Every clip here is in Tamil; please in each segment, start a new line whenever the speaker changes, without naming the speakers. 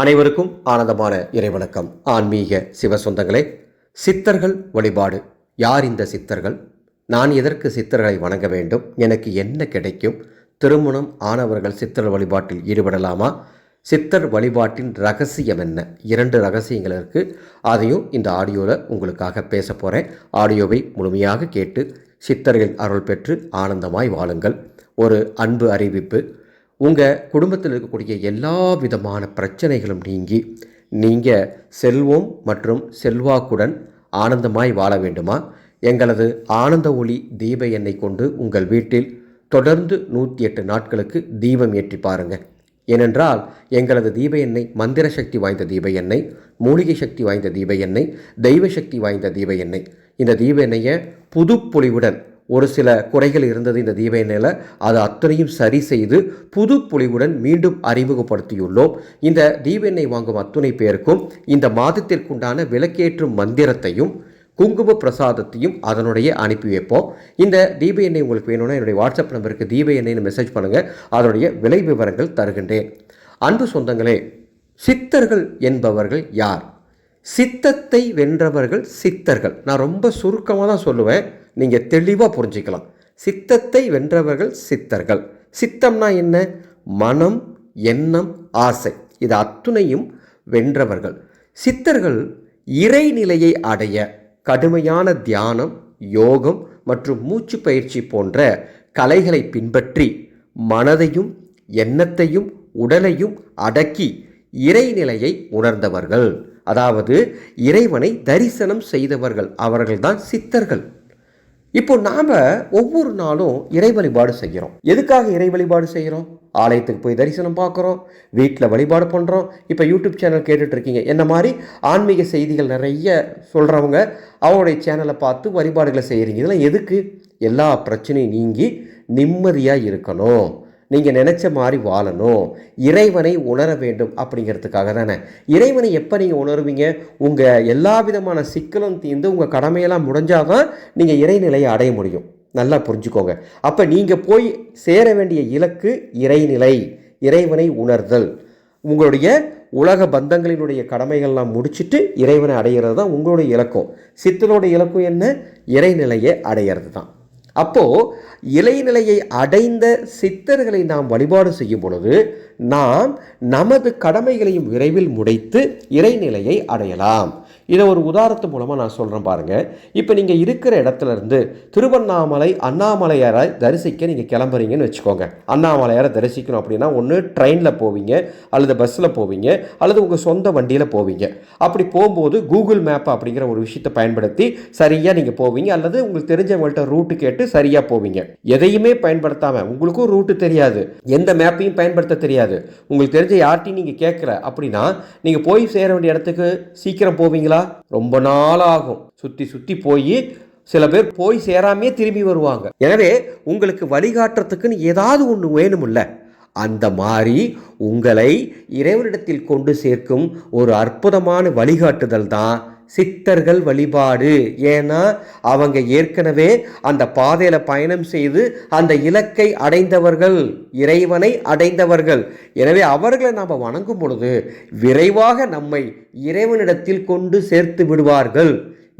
அனைவருக்கும் ஆனந்தமான இறைவணக்கம். ஆன்மீக சிவ சொந்தங்களே சித்தர்கள் வழிபாடு. யார் இந்த சித்தர்கள்? நான் எதற்கு சித்தர்களை வணங்க வேண்டும்? எனக்கு என்ன கிடைக்கும்? திருமணம் ஆனவர்கள் சித்தர் வழிபாட்டில் ஈடுபடலாமா? சித்தர் வழிபாட்டின் ரகசியம் என்ன? இரண்டு ரகசியங்கள் இருக்குது அதையும் இந்த ஆடியோவில் உங்களுக்காக பேச போகிறேன் ஆடியோவை முழுமையாக கேட்டு சித்தர்கள் அருள் பெற்று ஆனந்தமாய் வாழுங்கள். ஒரு அன்பு அறிவிப்பு. உங்கள் குடும்பத்தில் இருக்கக்கூடிய எல்லா விதமான பிரச்சனைகளும் நீங்கி நீங்கள் செல்வம் மற்றும் செல்வாக்குடன் ஆனந்தமாய் வாழ வேண்டுமா? எங்களது ஆனந்த ஒளி தீப எண்ணெய் கொண்டு உங்கள் வீட்டில் தொடர்ந்து நூற்றி எட்டு நாட்களுக்கு தீபம் ஏற்றி பாருங்கள் ஏனென்றால் எங்களது தீப எண்ணெய் மந்திர சக்தி வாய்ந்த தீப எண்ணெய் மூலிகை சக்தி வாய்ந்த தீப எண்ணெய் தெய்வ சக்தி வாய்ந்த தீப எண்ணெய் இந்த தீப எண்ணெயை புதுப்பொலிவுடன் ஒரு சில குறைகள் இருந்தது இந்த தீப எண்ணெயில். அது அத்தனையும் சரி செய்து புது பொலிவுடன் மீண்டும் அறிமுகப்படுத்தியுள்ளோம். இந்த தீப எண்ணெய் வாங்கும் அத்துணை பேருக்கும் இந்த மாதத்திற்குண்டான விளக்கேற்றும் மந்திரத்தையும் குங்கும பிரசாதத்தையும் அதனுடைய அனுப்பி வைப்போம். இந்த தீப எண்ணெய் உங்களுக்கு வேணும்னா என்னுடைய வாட்ஸ்அப் நம்பருக்கு தீப எண்ணெய்னு மெசேஜ் பண்ணுங்கள் அதனுடைய விலை விவரங்கள் தருகின்றேன். அன்பு சொந்தங்களே சித்தர்கள் என்பவர்கள் யார்? சித்தத்தை வென்றவர்கள் சித்தர்கள். நான் ரொம்ப சுருக்கமாக தான் சொல்லுவேன். நீங்கள் தெளிவாக புரிஞ்சுக்கலாம். சித்தத்தை வென்றவர்கள் சித்தர்கள். சித்தம்னா என்ன? மனம் எண்ணம் ஆசை. இது அத்துணையும் வென்றவர்கள். சித்தர்கள் இறைநிலையை அடைய கடுமையான தியானம் யோகம் மற்றும் மூச்சு பயிற்சி போன்ற கலைகளை பின்பற்றி மனதையும் எண்ணத்தையும் உடலையும் அடக்கி இறைநிலையை உணர்ந்தவர்கள். அதாவது இறைவனை தரிசனம் செய்தவர்கள். அவர்கள்தான் சித்தர்கள். இப்போ நாம் ஒவ்வொரு நாளும் இறை வழிபாடு செய்கிறோம். எதுக்காக இறை வழிபாடு செய்கிறோம்? ஆலயத்துக்கு போய் தரிசனம் பார்க்குறோம். வீட்டில் வழிபாடு பண்ணுறோம் இப்போ யூடியூப் சேனல் கேட்டுட்ருக்கீங்க. என்ன மாதிரி ஆன்மீக செய்திகள் நிறைய சொல்கிறவங்க அவங்களுடைய சேனலை பார்த்து வழிபாடுகளை செய்கிறீங்க. இதெல்லாம் எதுக்கு? எல்லா பிரச்சனையும் நீங்கி நிம்மதியாக இருக்கணும். நீங்கள் நினச்ச மாதிரி வாழணும். இறைவனை உணர வேண்டும் அப்படிங்கிறதுக்காக தானே. இறைவனை எப்போ நீங்கள் உணருவீங்க? உங்கள் எல்லா விதமான சிக்கலும் தீர்ந்து உங்கள் கடமையெல்லாம் முடிஞ்சாதான் நீங்கள் இறைநிலையை அடைய முடியும். நல்லா புரிஞ்சுக்கோங்க. அப்போ நீங்கள் போய் சேர வேண்டிய இலக்கு இறைநிலை இறைவனை உணர்தல். உங்களுடைய உலக பந்தங்களினுடைய கடமைகள்லாம் முடிச்சுட்டு இறைவனை அடைகிறது தான் உங்களுடைய இலக்கம். சித்தனோட இலக்கம் என்ன? இறைநிலையை அடையிறது தான் அப்போது இலைநிலையை அடைந்த சித்தர்களை நாம் வழிபாடு செய்யும் பொழுது நாம் நமது கடமைகளையும் விரைவில் முடித்து இறைநிலையை அடையலாம். இதை ஒரு உதாரணத்து மூலமாக நான் சொல்கிறேன் பாருங்கள் இப்போ நீங்கள் இருக்கிற இடத்துலேருந்து திருவண்ணாமலை அண்ணாமலையாரை தரிசிக்க நீங்கள் கிளம்புறீங்கன்னு வச்சுக்கோங்க. அண்ணாமலையாரை தரிசிக்கணும் அப்படின்னா ஒன்று ட்ரெயினில் போவீங்க அல்லது பஸ்ஸில் போவீங்க அல்லது உங்கள் சொந்த வண்டியில் போவீங்க. அப்படி போகும்போது கூகுள் மேப் அப்படிங்கிற ஒரு விஷயத்தை பயன்படுத்தி சரியாக நீங்கள் போவீங்க அல்லது உங்களுக்கு தெரிஞ்சவங்கள்ட்ட ரூட்டு கேட்டு சரியாக போவீங்க. எதையுமே பயன்படுத்தாமல் உங்களுக்கும் ரூட்டு தெரியாது. எந்த மேப்பையும் பயன்படுத்த தெரியாது. உங்களுக்கு தெரிஞ்ச யார்ட்டையும் நீங்கள் கேட்கல அப்படின்னா நீங்கள் போய் சேர வேண்டிய இடத்துக்கு சீக்கிரம் போவீங்களா? ரொம்ப நாள் ஆகும் சுற்றி சுற்றி போய் சில பேர் போய் சேராமே திரும்பி வருவாங்க. எனவே உங்களுக்கு வழிகாட்டுறதுக்குன்னு ஏதாவது ஒன்று வேணுமில்ல. அந்த மாதிரி உங்களை இறைவனிடத்தில் கொண்டு சேர்க்கும் ஒரு அற்புதமான வழிகாட்டுதல் தான் சித்தர்கள் வழிபாடு. ஏன்னா அவங்க ஏற்கனவே அந்த பாதையில் பயணம் செய்து அந்த இலக்கை அடைந்தவர்கள் இறைவனை அடைந்தவர்கள். எனவே அவர்களை நாம் வணங்கும் பொழுது விரைவாக நம்மை இறைவனிடத்தில் கொண்டு சேர்த்து விடுவார்கள்.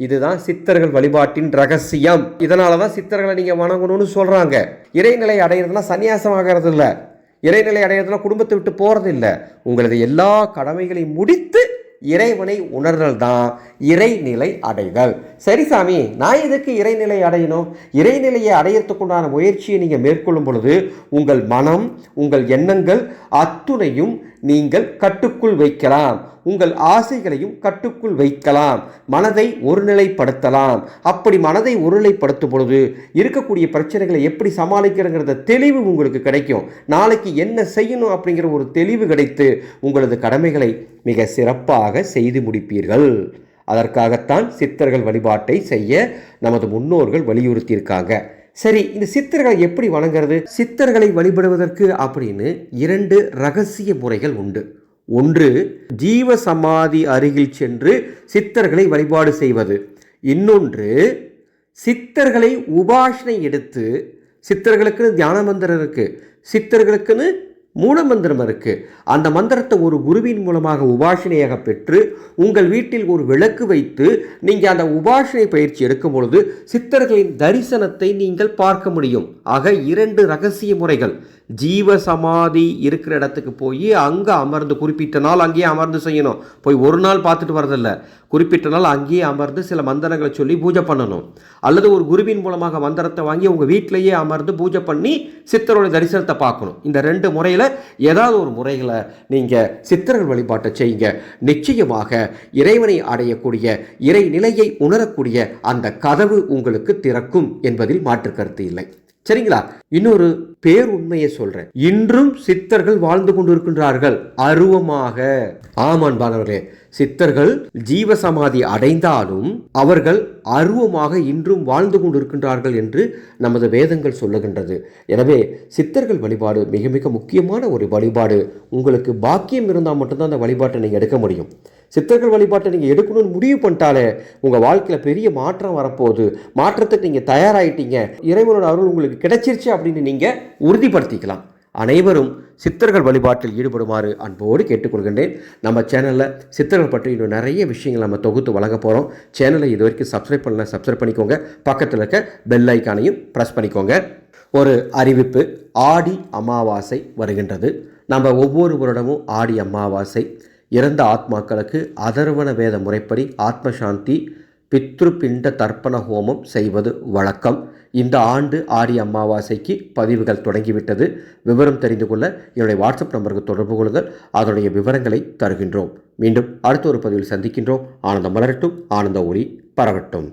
இதுதான் சித்தர்கள் வழிபாட்டின் ரகசியம். இதனால தான் சித்தர்களை நீங்கள் வணங்கணும்னு சொல்கிறாங்க இறைநிலை அடைகிறதுனா சன்னியாசம் ஆகிறது இல்லை இறைநிலை அடைகிறதுனா குடும்பத்தை விட்டு போகிறது இல்லை உங்களது எல்லா கடமைகளையும் முடித்து இறைவனை உணர்தல் தான் இறைநிலை அடைதல். சரி சாமி நான் எதுக்கு இறைநிலை அடையணும்? இறைநிலையை அடையிறதுக்குண்டான முயற்சியை நீங்கள் மேற்கொள்ளும் பொழுது உங்கள் மனம் உங்கள் எண்ணங்கள் அத்துணையும் நீங்கள் கட்டுக்குள் வைக்கலாம். உங்கள் ஆசைகளையும் கட்டுக்குள் வைக்கலாம். மனதை ஒருநிலைப்படுத்தலாம். அப்படி மனதை ஒருநிலைப்படுத்தும் பொழுது இருக்கக்கூடிய பிரச்சனைகளை எப்படி சமாளிக்கிறங்கிறத தெளிவு உங்களுக்கு கிடைக்கும். நாளைக்கு என்ன செய்யணும் அப்படிங்கிற ஒரு தெளிவு கிடைத்து உங்களது கடமைகளை மிக சிறப்பாக செய்து முடிப்பீர்கள். அதற்காகத்தான் சித்தர்கள் வழிபாட்டை செய்ய நமது முன்னோர்கள் வலியுறுத்தியிருக்காங்க. சரி இந்த சித்தர்களை எப்படி வணங்குறது? சித்தர்களை வழிபடுவதற்கு அப்படின்னு இரண்டு ரகசிய முறைகள் உண்டு. ஒன்று ஜீவ சமாதி அருகில் சென்று சித்தர்களை வழிபாடு செய்வது. இன்னொன்று சித்தர்களை உபாசனை எடுத்து சித்தர்களுக்குன்னு தியான மந்திரம் இருக்குது சித்தர்களுக்குன்னு மூலமந்திரம் இருக்கு. அந்த மந்திரத்தை ஒரு குருவின் மூலமாக உபாசனையாக பெற்று உங்கள் வீட்டில் ஒரு விளக்கு வைத்து நீங்கள் அந்த உபாசனை பயிற்சி எடுக்கும் பொழுது சித்தர்களின் தரிசனத்தை நீங்கள் பார்க்க முடியும். ஆக இரண்டு ரகசிய முறைகள். ஜீவ சமாதி இருக்கிற இடத்துக்கு போய் அங்கே அமர்ந்து குறிப்பிட்ட நாள் அங்கேயே அமர்ந்து செய்யணும். போய் ஒரு நாள் பார்த்துட்டு வரதில்ல குறிப்பிட்ட நாள் அங்கேயே அமர்ந்து சில மந்திரங்களை சொல்லி பூஜை பண்ணணும். அல்லது ஒரு குருவின் மூலமாக மந்திரத்தை வாங்கி உங்கள் வீட்டிலேயே அமர்ந்து பூஜை பண்ணி சித்தரோட தரிசனத்தை பார்க்கணும். இந்த ரெண்டு முறையில் ஏதாவது ஒரு முறைகளை நீங்கள் சித்தர்கள் வழிபாட்டை செய்யுங்க. நிச்சயமாக இறைவனை அடையக்கூடிய இறை நிலையை உணரக்கூடிய அந்த கதவு உங்களுக்கு திறக்கும் என்பதில் மாற்று கருத்து இல்லை. சரிங்களா? இன்னொரு பேர் உண்மையை சொல்றேன். இன்றும் சித்தர்கள் வாழ்ந்து கொண்டிருக்கின்றார்கள். அருவமாக. ஆமான்பானவர்களே சித்தர்கள் ஜீவசமாதி அடைந்தாலும் அவர்கள் அருவமாக இன்றும் வாழ்ந்து கொண்டிருக்கின்றார்கள் என்று நமது வேதங்கள் சொல்லுகின்றது. எனவே சித்தர்கள் வழிபாடு மிக மிக முக்கியமான ஒரு வழிபாடு. உங்களுக்கு பாக்கியம் இருந்தால் மட்டும்தான் அந்த வழிபாட்டை நீங்கள் எடுக்க முடியும். சித்தர்கள் வழிபாட்டை நீங்கள் எடுக்கணும்னு முடிவு பண்ணிட்டாலே உங்கள் வாழ்க்கையில் பெரிய மாற்றம் வரப்போகுது. மாற்றத்துக்கு நீங்கள் தயாராகிட்டீங்க இறைவனோட அருள் உங்களுக்கு கிடைச்சிருச்சு அப்படின்னு நீங்கள் உறுதிப்படுத்திக்கலாம். அனைவரும் சித்தர்கள் வழிபாட்டில் ஈடுபடுமாறு அன்போடு கேட்டுக்கொள்கின்றேன். நம்ம சேனலில் சித்தர்கள் பற்றி இன்னும் நிறைய விஷயங்கள் நம்ம தொகுத்து வழங்க போகிறோம் சேனலை இது வரைக்கும் சப்ஸ்கிரைப் பண்ணல சப்ஸ்கிரைப் பண்ணிக்கோங்க. பக்கத்தில் இருக்க பெல் ஐக்கானையும் ப்ரெஸ் பண்ணிக்கோங்க. ஒரு அறிவிப்பு ஆடி அமாவாசை வருகின்றது. நம்ம ஒவ்வொரு வருடமும் ஆடி அமாவாசை. இறந்த ஆத்மாக்களுக்கு அதர்வன வேத முறைப்படி ஆத்மசாந்தி பித்ருபிண்ட தர்ப்பண ஹோமம் செய்வது வழக்கம். இந்த ஆண்டு ஆடி அமாவாசைக்கு பதிவுகள் தொடங்கிவிட்டது. விவரம் தெரிந்து கொள்ள என்னுடைய வாட்ஸ்அப் நம்பருக்கு தொடர்பு கொள்ளுங்கள். அதனுடைய விவரங்களை தருகின்றோம். மீண்டும் அடுத்த ஒரு பதிவில் சந்திக்கின்றோம். ஆனந்தம் மலரட்டும். ஆனந்த ஒளி பரவட்டும்.